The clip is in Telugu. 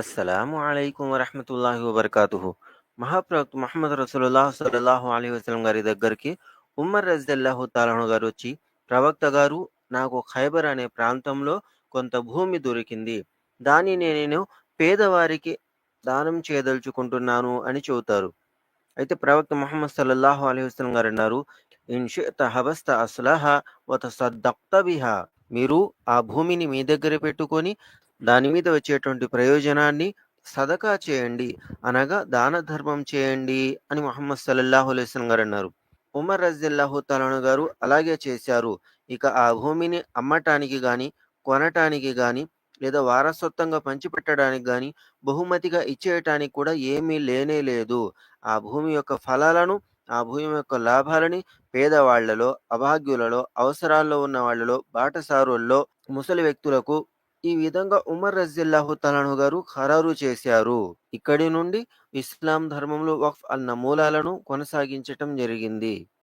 అస్సలాము అలైకుం వరహమతుల్లాహి వబర్కాతుహు. మహాప్రవక్త మహమ్మద్ రసూలుల్లాహ్ సల్లాహు అలీ వసలం గారి దగ్గరికి ఉమ్మర్ రజల్లాహు తాలాను గారు వచ్చి ప్రవక్త గారు నాకు ఖైబర్ అనే ప్రాంతంలో కొంత భూమి దొరికింది. దానిని నేను పేదవారికి దానం చేయదలుచుకుంటున్నాను అని చెబుతారు. అయితే ప్రవక్త మహమ్మద్ సల్లల్లాహు అలీ వసలం గారు అన్నారు ఇన్షిత హబస్త అస్లహ వత సద్దక్త బిహా. మీరు ఆ భూమిని మీ దగ్గర పెట్టుకొని దాని మీద వచ్చేటువంటి ప్రయోజనాన్ని సదకా చేయండి. అనగా దాన ధర్మం చేయండి అని ముహమ్మద్ సల్లల్లాహు అలైస్లం గారు అన్నారు. ఉమర్ రజిల్లాహు తలను గారు అలాగే చేశారు. ఇక ఆ భూమిని అమ్మటానికి కానీ కొనటానికి కానీ లేదా వారసత్వంగా పంచిపెట్టడానికి కానీ బహుమతిగా ఇచ్చేయటానికి కూడా ఏమీ లేనే లేదు. ఆ భూమి యొక్క ఫలాలను ఆ భూమి యొక్క లాభాలని పేదవాళ్ళలో అభాగ్యులలో అవసరాల్లో ఉన్న వాళ్ళలో బాటసారుల్లో ముసలి వ్యక్తులకు ఈ విధంగా ఉమర్ రజిల్లాహు తలాను గారు ఖరారు చేశారు. ఇక్కడి నుండి ఇస్లాం ధర్మంలో వక్ఫ్ అన్న మూలాలను కొనసాగించటం జరిగింది.